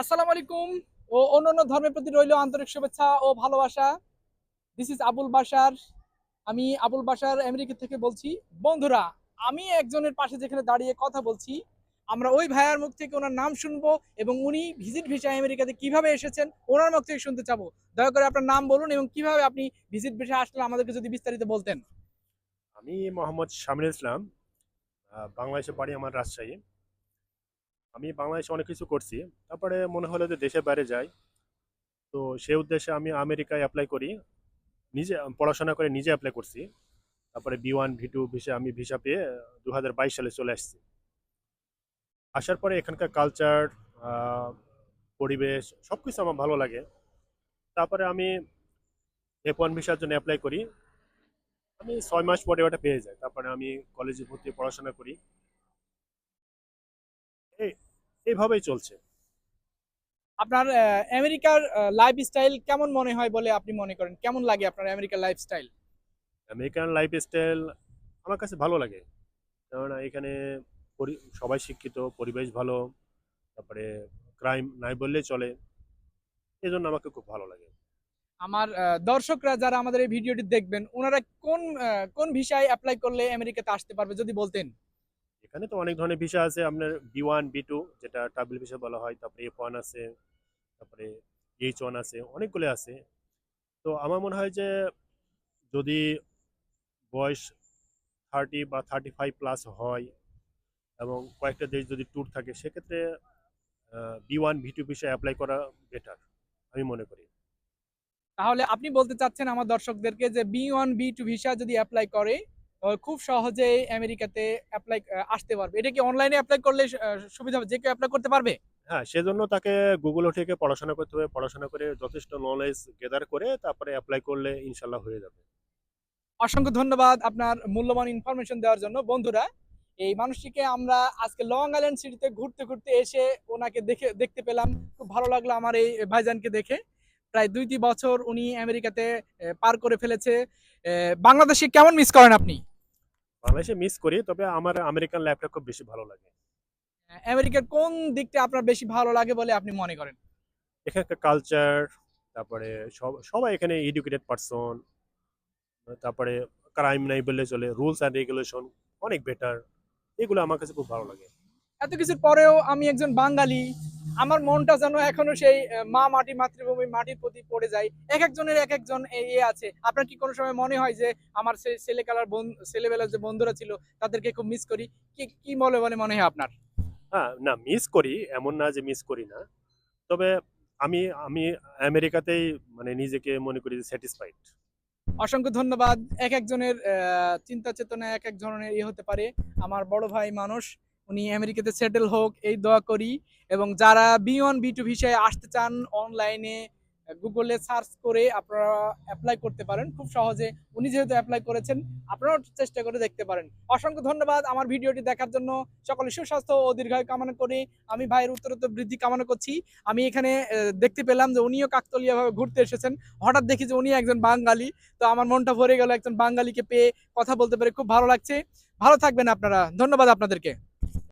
আসসালামু আলাইকুম। ও অন্যান্য ধর্মের প্রতি রইল আন্তরিক শুভেচ্ছা ও ভালোবাসা। দিস ইজ আবুল বাসার আমি আবুল বাসার আমেরিকা থেকে বলছি বন্ধুরা আমি একজনের পাশে যেখানে দাঁড়িয়ে কথা বলছি আমরা ওই ভাইয়ার মুখ থেকে ওনার নাম শুনব এবং উনি ভিজিট ভিসা আমেরিকাতে কীভাবে এসেছেন ওনার মুখ থেকে শুনতে চাবো। দয়া করে আপনার নাম বলুন এবং কীভাবে আপনি ভিজিট ভিসা আসলে আমাদেরকে যদি বিস্তারিত বলতেন। আমি মোহাম্মদ শামিনুল ইসলাম আহ, বাংলাদেশে বাড়ি আমার রাজশাহী। আমি বাংলাদেশে অনেক কিছু করছি। তারপরে মনে হলো যে দেশের বাইরে যাই। তো সেই উদ্দেশ্যে আমি আমেরিকায় অ্যাপ্লাই করি। নিজে, পড়াশোনা করে নিজে অ্যাপ্লাই করছি। তারপরে B one B two visa আমি ভিসা পেয়ে দুহাজার বাইশ সালে চলে আসছি। আসার পরে এখানকার কালচার পরিবেশ সব কিছু আমার ভালো লাগে। তারপরে আমি এফ ওয়ান ভিসার জন্য অ্যাপ্লাই করি। আমি ছয় মাস পরে ওটা পেয়ে যাই। তারপরে আমি কলেজে ভর্তি পড়াশোনা করি। এইভাবেই চলছে। আপনার আমেরিকার লাইফ স্টাইল কেমন মনে হয় বলে আপনি মনে করেন? কেমন লাগে আপনার আমেরিকার life style American life style আমার কাছে ভালো লাগে। কেননা এখানে সবাই শিক্ষিত পরিবেশ ভালো তারপরে ক্রাইম নাই বললেই চলে। এই জন্য আমাকে খুব ভালো লাগে। আমার দর্শকরা যারা আমাদের এই ভিডিওটি দেখবেন ওনারা কোন কোন ভিসায় অ্যাপ্লাই করলে আমেরিকাতে আসতে পারবে যদি বলতেন? এখানে তো অনেক ধরনের ভিসা আছে। আপনার বি ওয়ান বি টু যেটা ট্রাভেল ভিসা বলা হয়, তারপরে এফ ওয়ান আছে, তারপরে এইচ ওয়ান আছে, অনেকগুলো আছে। তো আমার মনে হয় যে যদি বয়স থার্টি বা থার্টি ফাইভ প্লাস হয় এবং কয়েকটা দেশ যদি ট্যুর থাকে, সেক্ষেত্রে B one B two visa apply করা বেটার আমি মনে করি। তাহলে আপনি বলতে চাচ্ছেন আমার দর্শকদেরকে যে B one B two visa যদি অ্যাপ্লাই করে খুব সহজে আমেরিকাতে অ্যাপ্লাই আসতে পারবে। এটা কি অনলাইনে অ্যাপ্লাই করলে সুবিধা হবে? যে কেউ অ্যাপ্লাই করতে পারবে? হ্যাঁ সেজন্য তাকে গুগল থেকে পড়াশোনা করতে হবে। পড়াশোনা করে যথেষ্ট নলেজ গেদার করে তারপরে অ্যাপ্লাই করলে ইনশাল্লাহ হয়ে যাবে। অসংখ্য ধন্যবাদ আপনার মূল্যবান ইনফরমেশন দেওয়ার জন্য। বন্ধুরা এই মানুষটিকে আমরা আজকে লং আইল্যান্ড সিটিতে ঘুরতে ঘুরতে এসে ওনাকে দেখে দেখতে পেলাম। খুব ভালো লাগল আমার এই ভাইজানকে দেখে। প্রায় দুইটি বছর উনি আমেরিকাতে পার করে ফেলেছে। বাংলাদেশে কেমন মিস করেন আপনি? বাংলাদেশে মিস করি তবে আমার আমেরিকান লাইফটা খুব বেশি ভালো লাগে। আমেরিকার কোন দিকটা আপনার বেশি ভালো লাগে বলে আপনি মনে করেন? এখানকার কালচার তারপরে সব সবাই এখানে এডুকেটেড পারসন তারপরে ক্রাইম নাই বললে চলে রুলস অ্যান্ড রেগুলেশন অনেক বেটার এগুলো আমার কাছে খুব ভালো লাগে। এত কিছুর পরেও আমি একজন বাঙালি আমার মনটা যেন এখনও সেই মা মাটি মাতৃভূমি মাটির প্রতি পড়ে যায়। এক একজনের এক একজন এ ইয়ে আছে। আপনার কি কোনো সময় মনে হয় যে আমার সেই ছেলে কালার ছেলেবেলার যে বন্ধুরা ছিল তাদেরকে খুব মিস করি? কি কি বলে বলে মনে হয় আপনার? হ্যাঁ না মিস করি এমন না যে মিস করি না। তবে আমি আমি আমেরিকাতেই মানে নিজেকে মনে করি স্যাটিসফাইড অসংখ্য ধন্যবাদ। এক একজনের চিন্তা চেতনা এক এক ধরনের ইয়ে হতে পারে। আমার বড় ভাই মানুষ উনি আমেরিকাতে সেটেল হোক, এই দোয়া করি। এবং যারা বি ওয়ান বি টু ভিসায় আসতে চান অনলাইনে গুগলে সার্চ করে আপনারা অ্যাপ্লাই করতে পারেন। খুব সহজে উনি যেহেতু অ্যাপ্লাই করেছেন, আপনারাও চেষ্টা করে দেখতে পারেন। অসংখ্য ধন্যবাদ আমার ভিডিওটি দেখার জন্য। সকলে সুস্বাস্থ্য ও দীর্ঘায়ু কামনা করে আমি ভাইয়ের উত্তরোত্তর বৃদ্ধি কামনা করছি। আমি এখানে দেখতে পেলাম যে উনিও কাকতলীয়ভাবে ঘুরতে এসেছেন। হঠাৎ দেখি যে উনি একজন বাঙালি। তো আমার মনটা ভরে গেল একজন বাঙালিকে পেয়ে কথা বলতে পেরে। খুব ভালো লাগছে। ভালো থাকবেন আপনারা। ধন্যবাদ আপনাদেরকে।